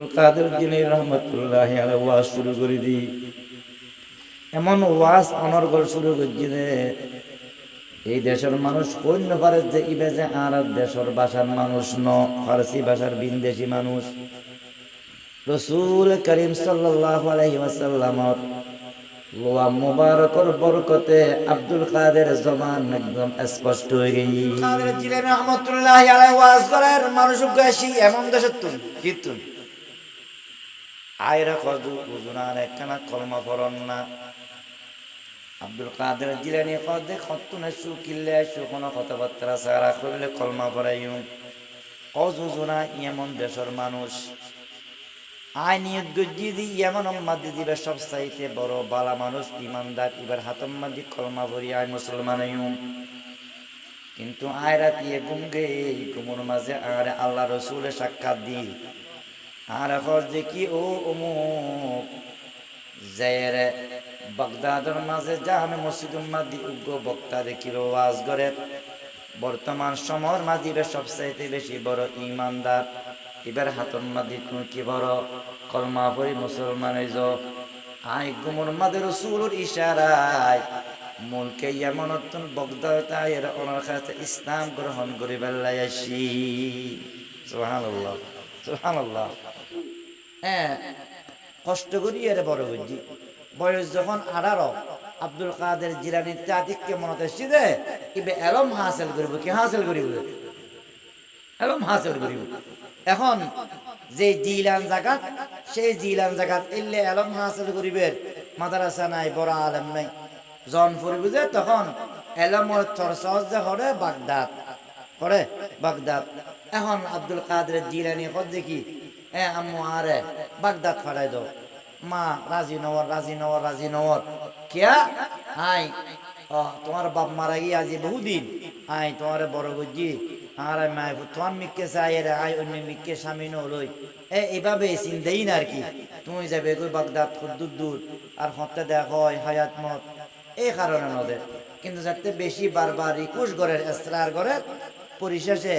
কাদের রহমতুল্লাহ ওয়াজ শুরু করে এমন ওয়াজ অনর্গল শুরু করছি এই দেশের মানুষ অন্য পারে যে ইবে যে আর দেশের ভাষার মানুষ ন, ফার্সি ভাষার বিনদেশি মানুষ। রসুল করিম লোয়া মুবারকর বরকতে আব্দুল কাদের জবান একদম স্পষ্ট হয়ে গেই রহমতুল্লাহ মানুষ এমন দেশের কিতুন আয়রা কজু উজুনার একখানা কলমা পড়ন না। আব্দুল কাদের জিলানি কদে খতুনে সু কিল্লে সু কোনো কথাবার্তা সারা করলে কলমা পড়াইও কজু জুনা এমন দেশের মানুষ। আই নিয়ত গজ্জি দি এমন মাদি দিবে সব চাইতে বড় বালা মানুষ, ইমানদার, এবার হাতম মাদি কলমা ভরি আয় মুসলমান কিন্তু আয়রা দিয়ে গুম গে গুমুর মাঝে আর আল্লাহ রসুলের সাক্ষাৎ দি আর দেখি ও অমুক? জয়ের বাগদাদের মাঝে জামে মসজিদ মাদি উগ্র বক্তা দেখিল ওয়াজ করে বর্তমান সময়ের মাঝিবে সবচাইতে বেশি বড় ইমানদার। এবার হাতন মাদি তুমি কি বড়? কলমা পড়ি মুসলমান আই গুমর মাদের রসুলের ইশারায় মূলকে এমন অত্যন্ত বগদাতা এর ওনার কাছে ইসলাম গ্রহণ করি বেল্লাই আসি। সুবহানাল্লাহ সুবহানাল্লাহ। হ্যাঁ কষ্ট করি, এর বড় বুঝি বয়স যখন আঠারো, আব্দুল কাদের জিরানির চাতিককে মনে এসছি যে, ইবে এলম হাসিল করিব, কি হাসিল করিব? এলম হাসিল করিব। এখন যে জিলান জাগাত সেই জিলান জাগাত এলে এলম হাসিল করিবের মাদ্রাসা নাই, বড় আলেম নাই। জন ফুরিব যে, তখন এলমর চর্চা যে হরে বাগদাদ। করে বাগদাদ। এখন আব্দুল কাদের জিলানি কত দেখি এ আম্মু, আরে, বাগদাদ ফাড়াই দাও। মা, রাজি নওয়ার রাজি নওয়ার রাজি নওয়ার। কিয়া? তোমার বাপ মারা গিয়ে আজি বহুদিন আই তোমার বড় তোমার চাই রে আই, অন্য স্বামী নলই। এ, এইভাবে চিন্তাই না আর কি। তুমি যাবে কই বাগদাদ, খুব দূর আর হতে দেখো হায়াত মত। এই কারণে নদে। কিন্তু যাতে বেশি বারবার রিকুশ গড়ের এসরার গড়ের পরিশেষে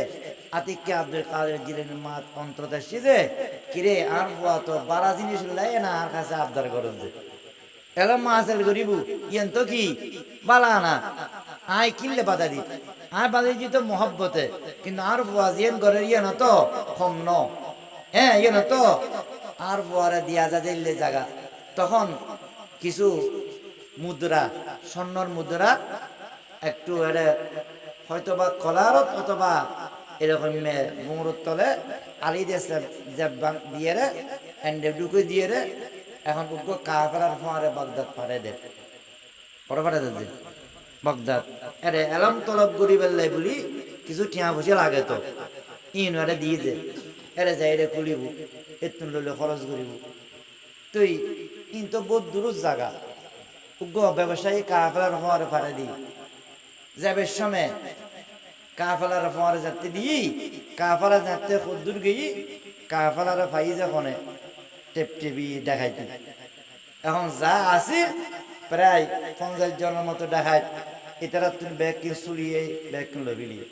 আতিককে আব্দুল কাদের জিলেন মাত অন্তর্দেশি যে, কিরে আর বুয়া, তো বারা জিনিস লাই না, আর কাছে আবদার করন যে। এলাম মাসেল গরিবু, ইয়েন তো কি? বালা না। আয় কিনলে বাধা দি। আয় বাধা দি তো মহব্বতে। কিন্তু আর বুয়া জিয়েন গরের ইয়ে না তো, কম ন। হ্যাঁ ইয়ে না তো। আর বুয়ারে দিয়া যা দিল্লে জায়গা তখন কিছু মুদ্রা, স্বর্ণর মুদ্রা, একটু এরে হয়তো বা কলারত অথবা এরকম মুমুর তলে, আলি দিয়ে জেব্বাং দিয়ে রে, এন্ডে ডুকে দিয়ে রে, এখন উগ্র কাফেরার ফোয়ারে বাগদাদ দে। পরে বাগদাদ। এরে এলাম তলব বলি, কিছু বসে লাগে তো। ইন এরে দিয়ে দে এরে যাই রে কুলিব এতুন লইলে খরচ করিব। তুই, ইন তো বহুত দূর জায়গা উগ্র ব্যবসায়ী কাফেরার ফোয়ারে ফাড়ে দি। যাবে সময় কাফালার ফোয়ারে যাতে দিই, কাফালা যাতে খুদ্দুর গিয়ে কাফালার ফাই যখনে টেপ টেপি দেখাইতে। এখন যা আছে প্রায় পঞ্চাশ জনের মতো দেখায়, এটারা তুমি ব্যাগ কিন চুলিয়ে ব্যাগ কিন লবিলিয়ে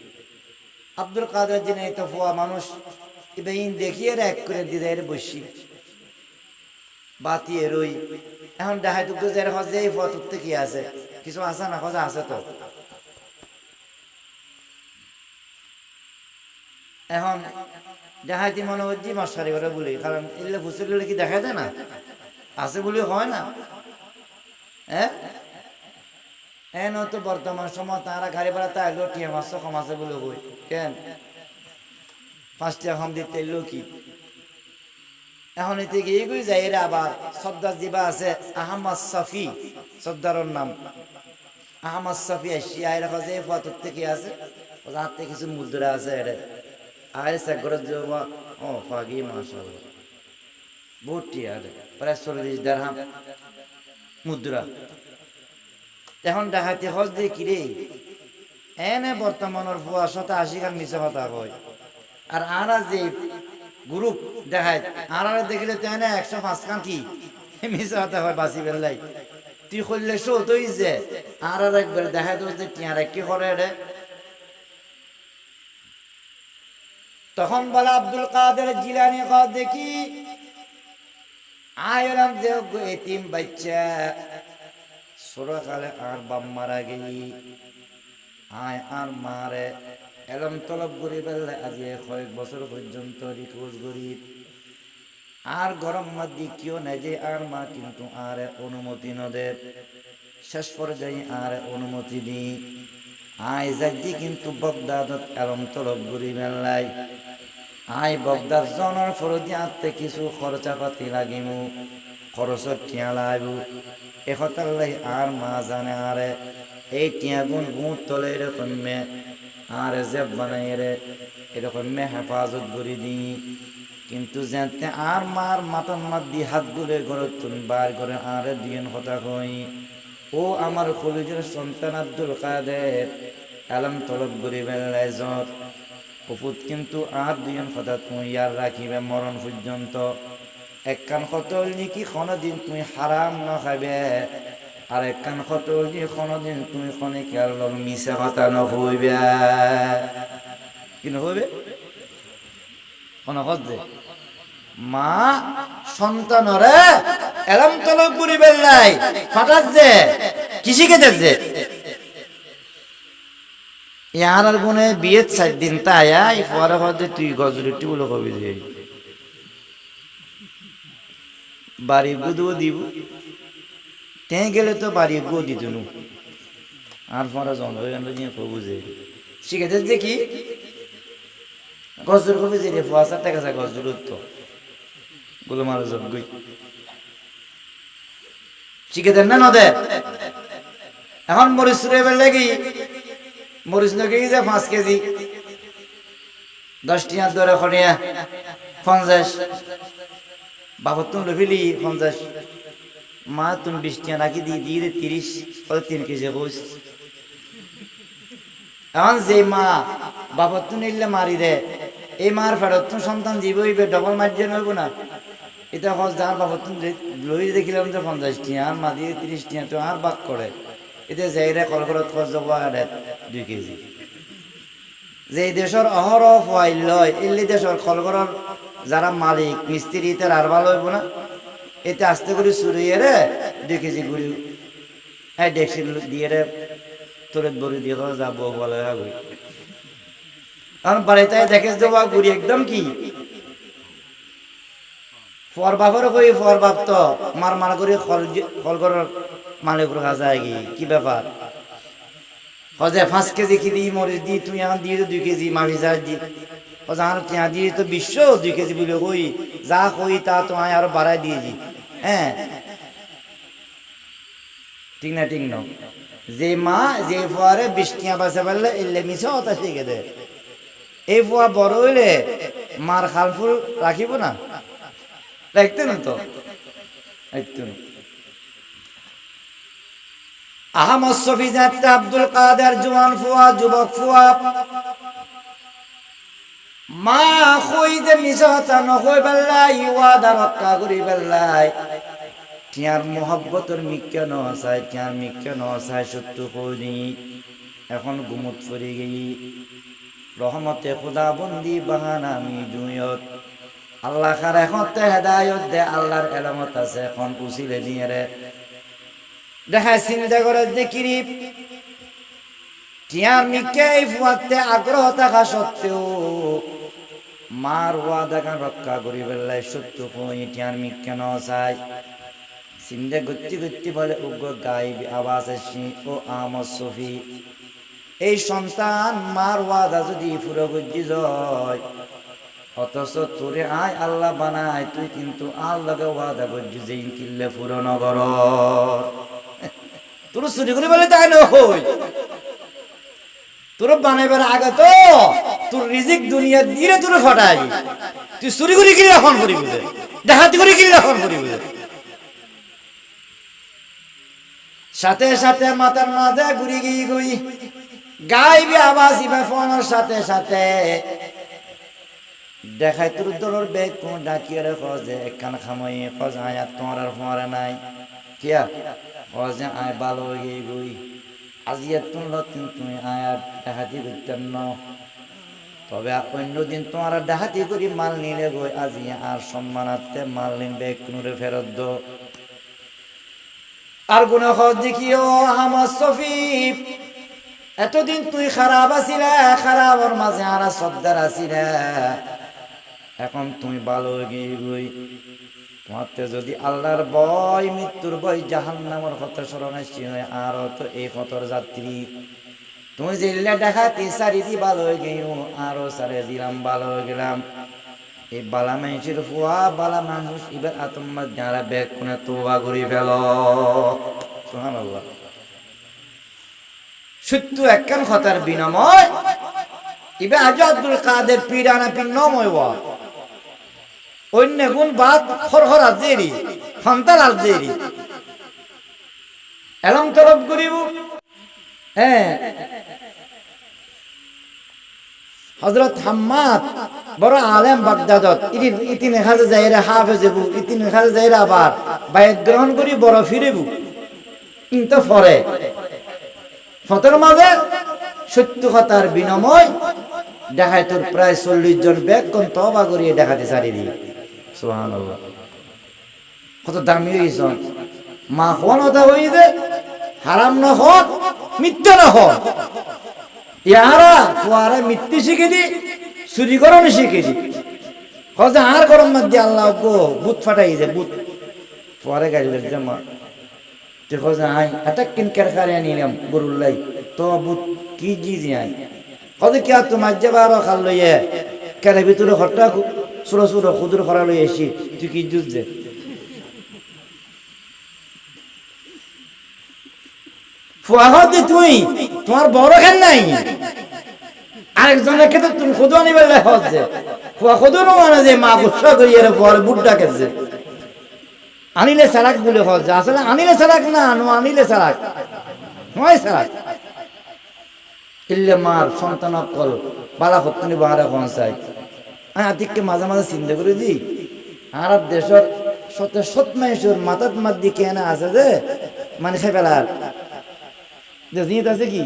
আব্দুল কাদের যিনি তো ফোয়া মানুষ ইন দেখিয়ে এক করে দিদা এর বসি। বাতিয়ে রই এখন দেখাই তো যে হজে এই ফোয়া তোর কি আছে? কিছু আছে না? খোঁজা আছে তো? এখন দেখাইতে মনে হচ্ছে মশারি করে বলি, কারণ এলে ফুসলে কি দেখা যায় না? আছে বলে হয় না। হ্যাঁ এন তো বর্তমান সময় তারা গাড়ি ভাড়া তা এলো টিয়া মাছ আছে বলে বই কেন? পাঁচটা কম দিতে এলো কি? এখন এতে গিয়ে গই যাই এরা আবার সর্দার জিবা আছে, আহমদ সফি সর্দারের নাম। আহমদ সফি আসি আয় রাখা যে ফাতুর থেকে আছে ওদের হাতে কিছু মুদ্রা আছে এটা সাগরের জবা ও ফাগি মাশাআল্লাহ বুটি আরে প্রায় চল্লিশ দেড়হাম মুদ্রা এখন ডাকাতি হজ দিয়ে কিরে এনে বর্তমানের ফুয়া শত আশি খান মিশে কথা কয় আর আরা যে গ্রুপ দেখায় আর দেখলে তো এনে একশো পাঁচ খান কি মিশে কথা হয় বাসি বেলাই তুই করলে শো তুই যে আর একবার দেখায় তো যে কি করে রে তখন বলে আব্দুল কাদের জিলানি কর দেখি আয়লাম যে এতিম বাচ্চা। সুরকালে আর বাপ মারা গেই। আয় আর মারে। এলম তলব করি বেলে আজি কয়েক বছর পর্যন্ত রিকোজ গরিব আর গরম মাদি কিও নাই যে আর মা কিন্তু আর অনুমতি নদের শেষ পর্যায়ে আর অনুমতি দি। আয় যাই কিন্তু বগদাদত এলম তলব করি বেলাই আই বগদার জনের ফরদি আনতে কিছু খরচা পাতি লাগিমু। খরচত টিয়া লাগু এখতাল্লাই আর মা জানে আরে এই টিয়া গুণ গুঁত তলে এরকম মে আর জেব বানাই রে এরকম মে হেফাজত করি দি। কিন্তু যেতে আর মার মাতান মাত দি হাত গুলে ঘরত তুন বার করে আরে দিন কথা কই। ও আমার কলিজের সন্তান আব্দুল কাদের আলম তলব করি বেলায় যত কিন্তু আর দুজন কথা তুমি ইয়ার রাখিবে মরণ পর্যন্ত একখান কতল নাকি দিন তুমি হারাম ন খাবে আর একখান কতল নি দিন তুমি খনে খেয়াল মিশে কথা নহইবে কি নহইবে কোন যে, মা সন্তানরে এলম তলব করি নাই যে কৃষিকে যে? ইয়ার গুনে বিয়ে চার দিন তাই আই পরে হতে তুই গজরে টিউলো কবি যে। বাড়ি গুদও দিব। তে গেলে তো বাড়ি গো দিত আর পরে জন্ম হয়ে গেল নিয়ে কবু যে। শিখেছে যে কি? গজর কবি যে ফুয়াশার টাকা যায় গজর তো। গুলো মারো গই। শিখে দেন না নদে? এখন মরিস রে বেলে কি? মরিচ নকে যে পাঁচ কেজি? খনিয়া, পঞ্চাশ। বাবর তুমি লভিলি পঞ্চাশ। মা, তুমি বিশ টিয়া রাখি দি দিয়ে দে তিরিশ কত তিন কেজি এখন যে মা বাবর তুমি নিলে মারি দে। এই মার ফেরত তুমি সন্তান জীব হইবে ডবল মার দিয়ে নইব না। এটা হস যার বাবর তুমি লই দেখিলাম যে পঞ্চাশ টিয়া আর মা দিয়ে তিরিশ টিয়া তো আর বাক করে এতে যাইরে কলকরত খরচ যাব আরে দুই কেজি। যে দেশের অহরহ ফাইল লয় এলি দেশের কলকরর যারা মালিক মিস্ত্রি তার আর ভালো হইব না, এতে আস্তে করে চুরিয়ে রে দুই কেজি গুড়ি হ্যাঁ ডেকসি দিয়ে রে তোরে বড়ি দিয়ে যাব বলে কারণ বাড়িতে দেখে দেবো গুড়ি একদম কি? ফর বাপর কই ফর বাপ তো মার মার করে খল খল করার মালিক রাখা যায় কি ব্যাপার হজে পাঁচ কেজি কি দিই মরিচ দি তুমি এখন দিয়ে দুই কেজি মাফি যা দি। হজে আর টিয়া দিয়ে তো বিশ্ব দুই কেজি বলে কই, যা কই তা তো আমি আরও বাড়াই দিয়েছি হ্যাঁ? ঠিক না ঠিক না। যে মা, যে ফুয়ারে বিশ টিয়া বাসে পারলে এলে মিছে হতা শিখে দে এই ফুয়া বড় হইলে মার খালফুল রাখিব না? রাখতে না তো? না আহমদ শফি আব্দুল কাদের জওয়ান ফুয়া, যুবক ফুয়া। মা কই যে মিশতা নকই বেল্লাই, ওয়াদা রক্ষা করি বেল্লাই। টিয়ার মোহব্বতর মিক্কা নসাই টিয়ার মিক্কা নসাই সত্য কইনি এখন গুমত ফরি গই। রহমতে খুদা বন্দি বাহানা আমি জুয়ত। আল্লাহ খার এখন তে হেদায়ত দে, আল্লাহর এলামত আছে, এখন উচিলে নিয়ে রে। দেখায় চিন্তা করে দেখিরি টিয়ার মিকে এই ফুয়াতে আগ্রহ থাকা সত্ত্বেও মার ওয়াদা গান রক্ষা করি বেলায় সত্য কই টিয়ার মিকে ন চাই। চিন্তা গতি গতি বলে উগ্র গাই আওয়াজ আসি ও আমদ সফি। এই সন্তান মার ওয়াদা যদি ফুরো গজ্জি যায় অথচ তোরে আয় আল্লাহ বানায়, তুই কিন্তু আল্লাহকে ওয়াদা করছি যে কিল্লে ফুরো নগর। তোর চুরি করে বলে তাই নই তোর বানাইবার আগে তো তোর রিজিক দুনিয়া দিয়ে তোর ফটাই। তুই চুরি করে কিলে এখন করি বুঝে ডাহাতি করে কিলে এখন করি বুঝে সাথে সাথে মাথার মাঝে ঘুরি গিয়ে গুই। গাইবি আওয়াজ ইবে ফোনের সাথে সাথে। দেখাই তোর দলর বেগ কোন ডাকিয়ে রে যে একখান খামই খজ তোমার আর ফোয়ারে নাই। কিয়া? খজ আয় ভালো হয়ে গই। আজি তুনল তুমি আয়াত দেখাতি করতেন ন। তবে অন্যদিন তোমার ডাহাতি করি মাল নিলে গই, আজি আর সম্মানার্থে মাল নিবে কোনরে ফেরত দো। আর গুণ দেখিও আমার সফিফ এতদিন তুই খারাপ আছিলে, খারাপর মাঝে আর সর্দার আছিলে। এখন তুমি ভালো গিয়ে গই। তোমাতে যদি আল্লাহর ভয়, মৃত্যুর ভয় জাহান নামর কথা স্মরণ আসছি আর তো এই কতর যাত্রী। তুমি জিল্লে দেখাতে সারি দি ভালো হয়ে গেও আরও সারে দিলাম, ভালো হয়ে গেলাম। এই বালা মানুষের ফুয়া, বালা মানুষ, এবার আতম্মা যারা ব্যাগ কোনে তোবা করি ফেল। সুবহানাল্লাহ। সত্য একখান কথার বিনিময় ইবে আজ আব্দুল কাদের পিরানা পিন নময় অন্য গুণ বাদ খরখর আজেরি ফান্তাল আজেরি এলম তরফ করিব। হ্যাঁ। হজরত হাম্মাদ বড় আলেম বাগদাদত ইতিন ইতিন এখাজে যাইরা হাফেজ এবু ইতিন এখাজে যাইরা আবার বাইত গ্রহণ করি, বড় ফিরেবু। কিন্তু ফরে। ফতর মাঝে সত্য কথার বিনিময় দেখায় তোর প্রায় চল্লিশ জন ব্যাগ কোন তবা করিয়ে দেখাতে চারি দিয়ে সোহান কত দামি হয়েছ মা কোন কথা হইছে হারাম না হোক মিথ্যা না হোক ইয়ারা ফুয়ারা মিথ্যে শিখে দি চুরি করণে শিখে দি হজে আর গরম মধ্যে আল্লাহ গো বুত ফাটাই যে বুত ফুয়ারে গাড়ি লাগছে মা তে হজে আই এটা কিন কের কারে নিলাম গরুল্লাই তো বুত কি জিজি আই হজে কি আর তোমার যে বারো খাল লইয়ে, কেরে ভিতরে হরটা সুরো সুরো খুদুর খরা লই এসি তুই কি জুজ যে ফুয়াহতে তুই, তোমার বড় খেল নাই। আরেকজনের ক্ষেত্রে তুমি খুদু আনিবার হচ্ছে ফুয়া খুদু মানে যে মা গুসা করি এর পরে বুড্ডা খেছে আনিলে সারাক বলে হচ্ছে আসলে আনিলে সারাক না আনো আনিলে সারাক। নয় সারাক। ইল্লে মার সন্তান অকল, বালা হত্তনি বাহারা পৌঁছায়। আমি আতিককে মাঝে মাঝে চিন্তা করে দিই। আর দেশের সত সৎ মানুষের মাথাত মাত দিয়ে কেনা আছে যে মানে খাই ফেলার। জিনিস আছে কি?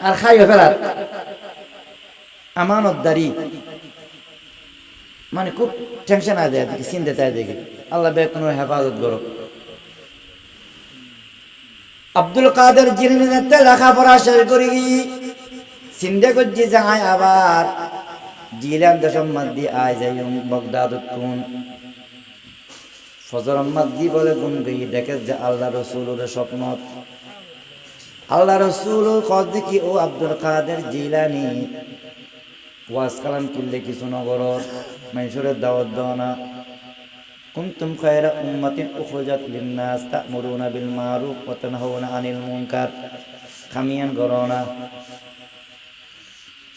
আর খাইও ফেলার। আমানতদারি। মানে খুব টেনশন আছে দেখি চিন্তা তাই দেখি আল্লাহ বে কোনো হেফাজত করো আব্দুল কাদের জিনিসতে লেখাপড়া শেষ করি। চিন্তা করছি যে আয় আবার জিলাম দশম মাদ্দি আয় যাই বগদাদ তুন ফজর মাদ্দি বলে গুন গই দেখে যে আল্লাহ রসুলের স্বপ্ন আল্লাহ রসুল কদ কি ও আব্দুল কাদের জিলানি। ওয়াজ কালাম করলে কিছু নগর মানুষের দাওয়াত দাও না কুনতুম খায়রা উম্মাতিন উখরাজাত লিন-নাস তা'মুরুনা বিল মারুফ ওয়া তানহাউনা আনিল মুনকার। খামিয়ান গরনা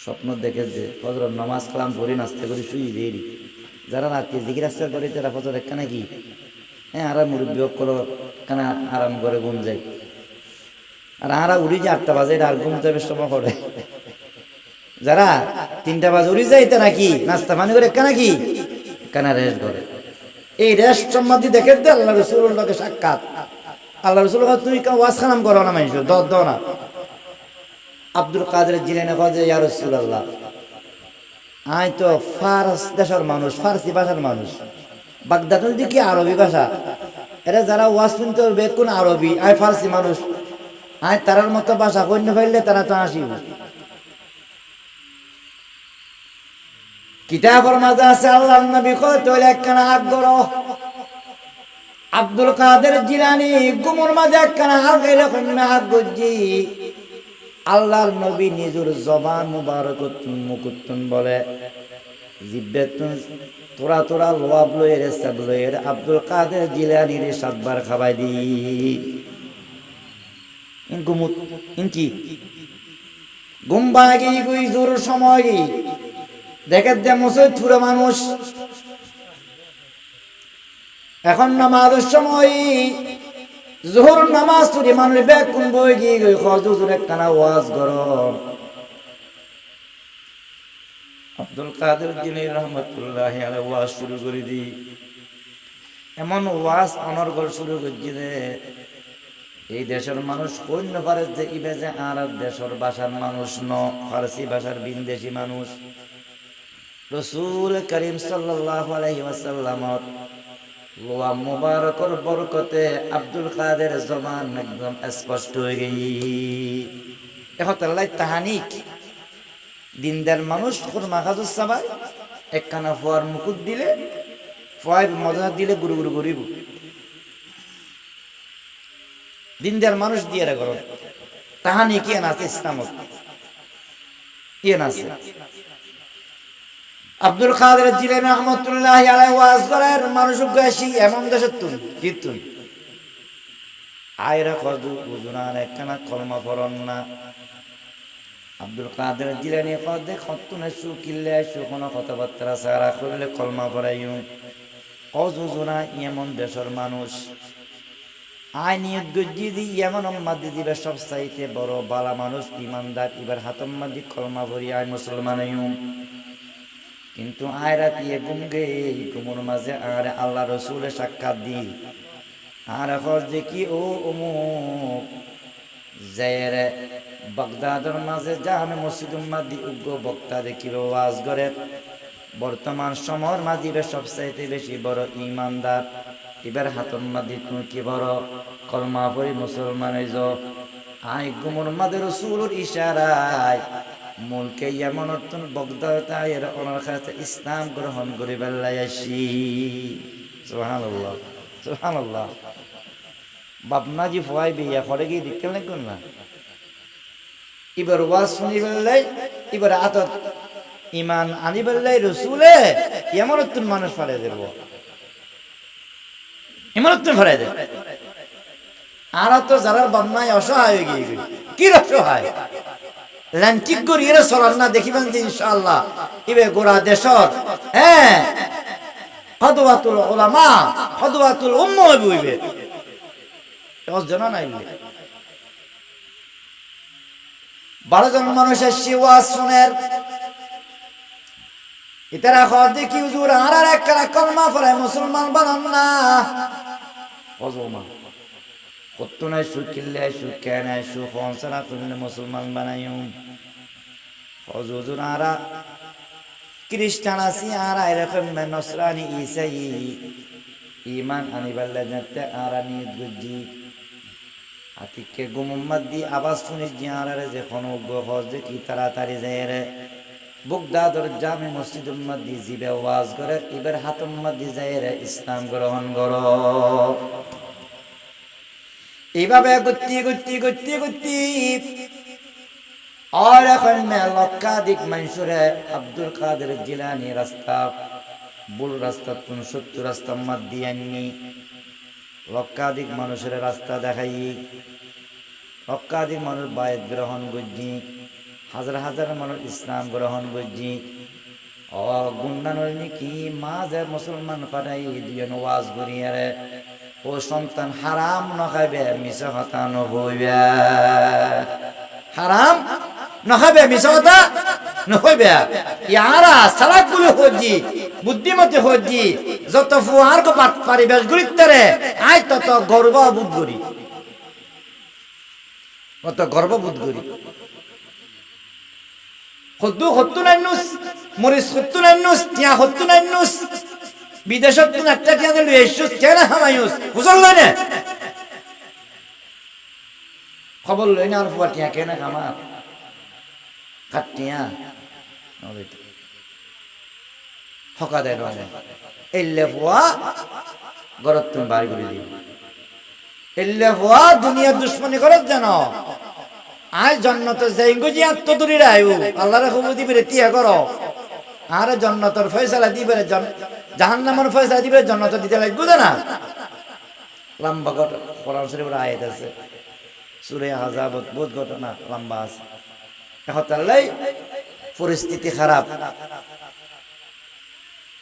স্বপ্ন দেখে যে ফজর নামাজ কালাম পড়ি নাস্তা করি শুই দেরি। যারা রাত্রে আস্তার করে তারা ফজর দেখা নাকি? হ্যাঁ আর মুরব্বী করো কানা আরাম করে ঘুম যায়। আর আরা উড়ি যে আটটা বাজে আর ঘুম যাবে সময় করে যারা তিনটা বাজে উড়ি যায় তারা কি নাস্তা পানি করে কেনা কি কেনা রেস্ট করে এই রেস্ট সম্বন্ধে দেখে দে, আল্লাহ রসুল সাক্ষাৎ। আল্লাহ রসুল তুই ওয়াজ খানাম করো না মানুষ দর না। আব্দুল কাদের জিলেনে যে ইয়া রসুল আল্লাহ আই তো ফারস দেশের মানুষ, ফার্সি ভাষার মানুষ। বাগদাদুল দিকে আরবি ভাষা? এরা যারা ওয়াজ শুনতে বেকুন আরবি? আই ফার্সি মানুষ। আয় তারার মতো ভাষা কন্য ফেললে তারা তো আসিব। কিতাবর মাঝে আছে আল্লাহ নবী কয় তৈলে একখানা গড় আব্দুল কাদের জিলানি, গুমুর মাঝে একখানা হাত গেলে কন্যা হাত গজ্জি আল্লাহর নবী নিজের জবান মুবারকতুন মুকুতুন বলে তোরা তোরা লোয়াব লয়ের সাব লয়ের আব্দুল কাদের জিলানির সাতবার খাবাই দি। ইনকি গুই জোর সময়? দেখে দে মুসৈদ পুরো মানুষ। এখন নামাজের সময় জোহর নামাজ তুরি মানুষ ব্যাগ কোন বই গিয়ে গই হজুর, একখানা ওয়াজ আব্দুল কাদের রহমতুল্লাহ ওয়াজ শুরু করে দি এমন ওয়াজ অনর্গল শুরু করছি এই দেশের মানুষ পারে যে আর দেশের ভাষার মানুষ ন, ফার্সি ভাষার বিনদেশি মানুষ। রসুল করিম সাল্লাহ লোয়া মুবারকর বরকতে আব্দুল কাদের জবান একদম স্পষ্ট হয়ে গেই এখন তাল্লাই তাহানিক। দিনদার মানুষ খুরমা খাজুর সাবাই, একখানা ফোয়ার মুকুট দিলে, ফয়ের মজা দিলে গুরু গুরু গরিব দিনদার মানুষ দিয়ে রে করো তাহানি কি আছে ইসলামত। কি আছে আব্দুল কাদের জিলানি রহমতুল্লাহ আলাইহি ওয়াজ করার মানুষ গাছি এমন দেশের তুন কীর্তন আয়রা কদু উজুনার একখানা কলমা পড়ন না। আব্দুল কাদের জিলানি কদে খত্তুনে সু কিল্লে সু কোনো কথাবার্তা সারা করলে কলমা পড়াইও। অজুজুনা এমন দেশের মানুষ। আই নিয়ত গজ্জি দি, এমন মাদি দিবে সব চাইতে বড় বালা মানুষ, ইমানদার এবার হাতম মাদি কলমা ভরি আয় মুসলমান কিন্তু আয় রাতি গুম গে গুমুর মাঝে আর আল্লাহ রসুলে সাক্ষাৎ দি আর হজ দেখি, ও অমুক জয়ের বাগদাদের মাঝে জামে মসজিদ মাদি উগ্র বক্তা দেখিল ওয়াজ করে। বর্তমান সময়ের মাঝিবে সবচাইতে বেশি বড় ইমানদার। এবার হাতন মাদি তুমি কি বড় কলমা পরি মুসলমান আই গুমুর মাদে রসুলের ইশারায় মুলকে এমন অর্থন বগদাতা এর ওনার কাছে ইসলাম গ্রহণ করে বেল্লাই আসি। সুবহানাল্লাহ সুবহানাল্লাহ। বাপনাজি ফোয়াই বিয়া করে গিয়ে দেখতে না এবার ওয়াজ শুনি বেল্লাই এবার আতত ইমান আনি বেল্লাই রসুলে এমন অর্থন মানুষ ফাড়ে দেব। এমন অর্থন ফাড়ে দেব। আর তো যারা বাপনাই অসহায় হয়ে গিয়ে কি অসহায়? ল্যান্টিক গড়িয়ে চলার না, দেখিবেন যে ইবে গোড়া দেশর হ্যাঁ? বইবে দশ জন নাইলে বারো জন মানুষের শিওয়া শুনের ইতারা খর দেখি হুজুর, আর এক কলমা ফলে মুসলমান বানান না। অজমা কত নাই সু কিল্লে সু কেনায় সু ফনসারা করলে মুসলমান বানাইও হজুজুর আরা, খ্রিস্টান আছি আরা, এরকম নসরানি ইমান আনিবাল্লা জানতে আরা নিয়ে গুজি আতিকে গুমম্মাদ দি আবাস শুনি জিয়ারে যে কোনো হজ যে কি তাড়াতাড়ি যায় রে। বুকদাদর জামে মসজিদ দি জিবে ওয়াজ করে, এবার হাত দি যায় রে, ইসলাম গ্রহণ করো। এইভাবে গুত্তি গুত্তি গুত্তি গুত্তি আর এখন লক্ষাধিক মানুষরে আব্দুল কাদের জিলানি রাস্তা, বুল রাস্তা কোন সত্য রাস্তা মাত দিয়ে আননি লক্ষাধিক মানুষের রাস্তা দেখাই। লক্ষাধিক মানুষ বায়ত গ্রহণ করছি। হাজার হাজার মানুষ ইসলাম গ্রহণ করছি। ও গুন্ডানোর কি মাঝে মুসলমান পাঠাই দুজন ওয়াজ করিয়ারে ও সন্তান, হারাম নখাবে মিশা কথা নহইবে হারাম নখাবে মিশা কথা নহইবে ইয়ারা সালাক বুদ্ধিমতী যত ফুয়ার কো পারিবেশ গুরিত্তরে আই তত গর্ব বোধ করি কত গর্ব বোধ করি সত্তু সত্তু নাইনুস, মরিস সত্তু নাইনুস তিয়া সত্তু নাইনুস বিদেশত একটা দিল এসুস কেন হামায়ুস বুঝল লই না? খবর লই না আর ফুয়া টিয়া কেন খামার খাট টিয়া। হকা দেয় রঙে এল্লে ফুয়া, গরত তুমি বার করে দিও। এল্লে ফুয়া দুশ্মনী করত জানো। আজ জন্নত আত্মদুরির আয়ু। আল্লাহরে খুবু দিবে তিয়া করো আর জন্নতর ফয়সালা দিবে জাহান্নামের ফয়সা দিবে জন্নত দিতে লাগবে না? লম্বা ঘটনা, কোরআন শরীফের আয়াত আছে। সুরে হাজাবত বহুত ঘটনা, লম্বা আছে। তাহলেই পরিস্থিতি খারাপ।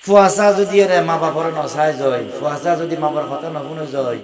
ফুয়াশা যদি এর মা বাপর নসায় যায় ফুয়াশা যদি মা বাবার কথা নশুনে যায়